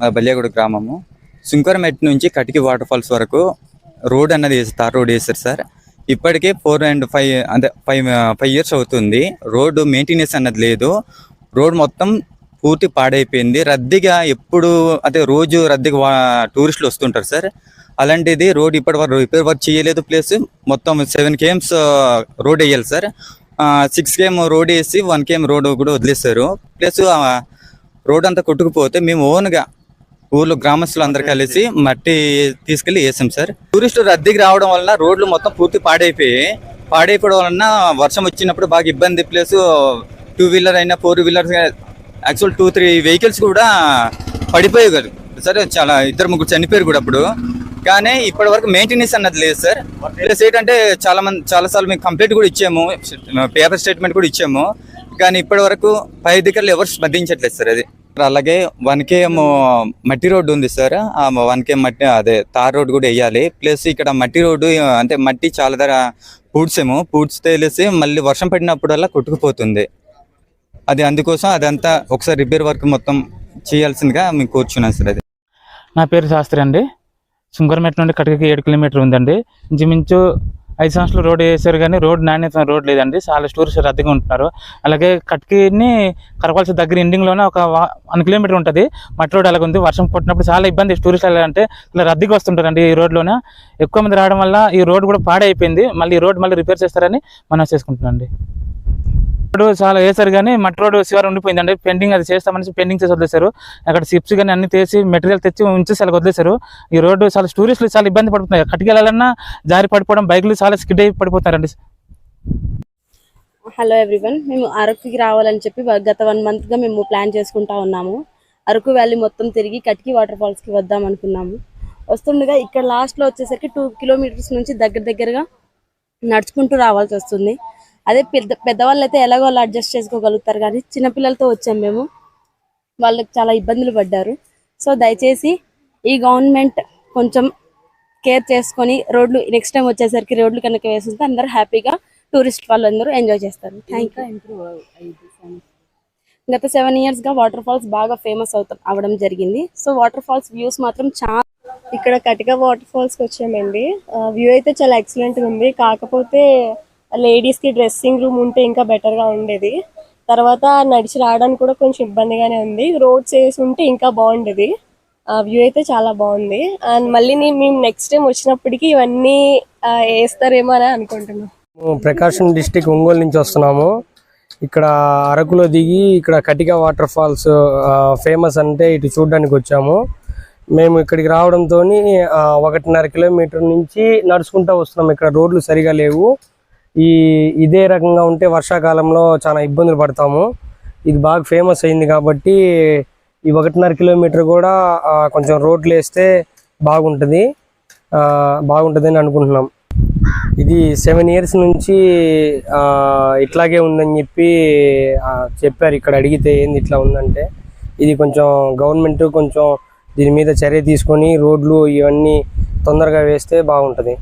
మా బల్యాగూడ గ్రామము. సుంకరమెట్ నుంచి కటికి వాటర్ ఫాల్స్ వరకు రోడ్ అన్నది వేసి తార్ రోడ్ వేస్తారు సార్. ఇప్పటికే ఫోర్ అండ్ ఫైవ్ అంటే ఫైవ్ ఫైవ్ ఇయర్స్ అవుతుంది. రోడ్డు మెయింటెనెన్స్ అన్నది లేదు. రోడ్ మొత్తం పూర్తి పాడైపోయింది. రద్దీగా ఎప్పుడు అదే రోజు రద్దీగా టూరిస్టులు వస్తుంటారు సార్. అలాంటిది రోడ్ ఇప్పటి వరకు రిపేర్ వర్క్ చేయలేదు. ప్లస్ మొత్తం సెవెన్ కేఎమ్స్ రోడ్ వేయాలి సార్. సిక్స్ కేమ్ రోడ్ వేసి వన్ కేఎం రోడ్ కూడా వదిలేస్తారు ప్లస్ రోడ్ అంతా కొట్టుకుపోతే మేము ఓన్గా ఊర్లో గ్రామస్తులు అందరు కలిసి మట్టి తీసుకెళ్ళి వేసాం సార్. టూరిస్టులు రద్దీకి రావడం వలన రోడ్లు మొత్తం పూర్తి పాడైపోయి పాడైపోవడం వలన వర్షం వచ్చినప్పుడు బాగా ఇబ్బంది ప్లస్ టూ వీలర్ అయినా four wheeler actual two three vehicles కూడా పడిపోయాయి కదా. సరే చాలా ఇద్దరు ముగ్గురు చనిపోయారు కూడా అప్పుడు. కానీ ఇప్పటి వరకు మెయింటెనెన్స్ అన్నది లేదు సార్. ప్లస్ ఏంటంటే చాలా మంది చాలాసార్లు మేము కంప్లైంట్ కూడా ఇచ్చాము పేపర్ స్టేట్మెంట్ కూడా ఇచ్చాము. కానీ ఇప్పటి వరకు పై అధికారులు ఎవరు స్పందించట్లేదు సార్ అది. అలాగే వన్ కేఎం మట్టి రోడ్డు ఉంది సార్. ఆ వన్ కేఎం మట్టి అదే తార్ రోడ్డు కూడా వేయాలి. ప్లస్ ఇక్కడ మట్టి రోడ్డు అంటే మట్టి చాలా ధర పూడ్సాము పూడ్స్ తేలేసి మళ్ళీ వర్షం పడినప్పుడల్లా కొట్టుకుపోతుంది. అది అందుకోసం అదంతా ఒకసారి రిపేర్ వర్క్ మొత్తం చేయాల్సిందిగా మేము కూర్చున్నాం సార్ అది. నా పేరు శాస్త్రి అండి. సుంకరమెట్ నుండి కటకకి ఏడు కిలోమీటర్ ఉందండి. ఇంచుమించు ఐదు సంవత్సరాలు రోడ్ వేసారు కానీ రోడ్ నాణ్యత రోడ్ లేదండి. చాలా టూరిస్ట్ రద్దీగా ఉంటున్నారు. అలాగే కట్కిని కరపాల్సి దగ్గర ఎండింగ్లోనే ఒక వన్ కిలోమీటర్ ఉంటుంది. మట్టి రోడ్ అలాగే ఉంది వర్షం కొట్టినప్పుడు చాలా ఇబ్బంది టూరిస్ట్ అంటే ఇలా రద్దీగా వస్తుంటారండి ఈ రోడ్లోనే. ఎక్కువ మంది రావడం వల్ల ఈ రోడ్ కూడా పాడైపోయింది. మళ్ళీ ఈ రోడ్ మళ్ళీ రిపేర్ చేస్తారని మనం చేసుకుంటున్నాండి రోడ్డు చాలా వేశారు కానీ మట్టి రోడ్డు శివారు ఉండిపోయిందండి. పెండింగ్ అది చేస్తామని పెండింగ్ చేసి వదిలేశారు. అక్కడ సిప్స్ కానీ అన్ని తెచ్చి మెటీరియల్ తెచ్చి ఉంచేసి అలా వదిలేశారు. ఈ రోడ్డు చాలా టూరిస్టులు చాలా ఇబ్బంది పడుతున్నాయి. కట్టుకెళ్ళాలన్నా జారి పడిపోవడం బైకులు చాలా స్కిడ్ అయి పడిపోతారండి హలో ఎవ్రీవన్ మేము అరకుకి రావాలని చెప్పి గత వన్ మంత్గా మేము ప్లాన్ చేసుకుంటా ఉన్నాము. అరకు వ్యాలీ మొత్తం తిరిగి కటికి వాటర్ ఫాల్స్కి వద్దాం అనుకున్నాము. వస్తుండగా ఇక్కడ లాస్ట్లో వచ్చేసరికి టూ కిలోమీటర్స్ నుంచి దగ్గర దగ్గరగా నడుచుకుంటూ రావాల్సి వస్తుంది. అదే పెద్ద పెద్దవాళ్ళు అయితే ఎలాగో అలా అడ్జస్ట్ చేసుకోగలుగుతారు కానీ చిన్నపిల్లలతో వచ్చాము మేము. వాళ్ళకి చాలా ఇబ్బందులు పడ్డారు. సో దయచేసి ఈ గవర్నమెంట్ కొంచెం కేర్ చేసుకొని రోడ్లు నెక్స్ట్ టైం వచ్చేసరికి రోడ్లు కనుక వేస్తుంటే అందరూ హ్యాపీగా టూరిస్ట్ వాళ్ళందరూ ఎంజాయ్ చేస్తారు. థ్యాంక్ యూ గత సెవెన్ ఇయర్స్గా వాటర్ ఫాల్స్ బాగా ఫేమస్ అవుతాం అవడం జరిగింది. సో వాటర్ ఫాల్స్ వ్యూస్ మాత్రం చాలా ఇక్కడ కటిక వాటర్ ఫాల్స్కి వచ్చామండి వ్యూ అయితే చాలా ఎక్సలెంట్ ఉంది. కాకపోతే లేడీస్కి డ్రెస్సింగ్ రూమ్ ఉంటే ఇంకా బెటర్గా ఉండేది. తర్వాత నడిచి రావడానికి కూడా కొంచెం ఇబ్బందిగానే ఉంది. రోడ్స్ వేసి ఉంటే ఇంకా బాగుండేది. వ్యూ అయితే చాలా బాగుంది. అండ్ మళ్ళీ మేము నెక్స్ట్ టైం వచ్చినప్పటికీ ఇవన్నీ వేస్తారేమో అని అనుకుంటున్నాం. ప్రకాశం డిస్టిక్ ఒంగోలు నుంచి వస్తున్నాము. ఇక్కడ అరకులో దిగి ఇక్కడ కటిక వాటర్ ఫాల్స్ ఫేమస్ అంటే ఇటు చూడడానికి వచ్చాము. మేము ఇక్కడికి రావడంతో ఒకటిన్నర కిలోమీటర్ నుంచి నడుచుకుంటూ వస్తున్నాం. ఇక్కడ రోడ్లు సరిగా లేవు. ఈ ఇదే రకంగా ఉంటే వర్షాకాలంలో చాలా ఇబ్బందులు పడతాము. ఇది బాగా ఫేమస్ అయింది కాబట్టి ఈ ఒకటిన్నర కిలోమీటర్ కూడా కొంచెం రోడ్లు వేస్తే బాగుంటుంది. బాగుంటుంది బాగుంటుందని అనుకుంటున్నాం. ఇది సెవెన్ ఇయర్స్ నుంచి ఇట్లాగే ఉందని చెప్పి చెప్పారు. ఇక్కడ అడిగితే ఏంది ఇట్లా ఉందంటే ఇది కొంచెం గవర్నమెంట్ కొంచెం దీని మీద చర్య తీసుకొని రోడ్లు ఇవన్నీ తొందరగా వేస్తే బాగుంటుంది.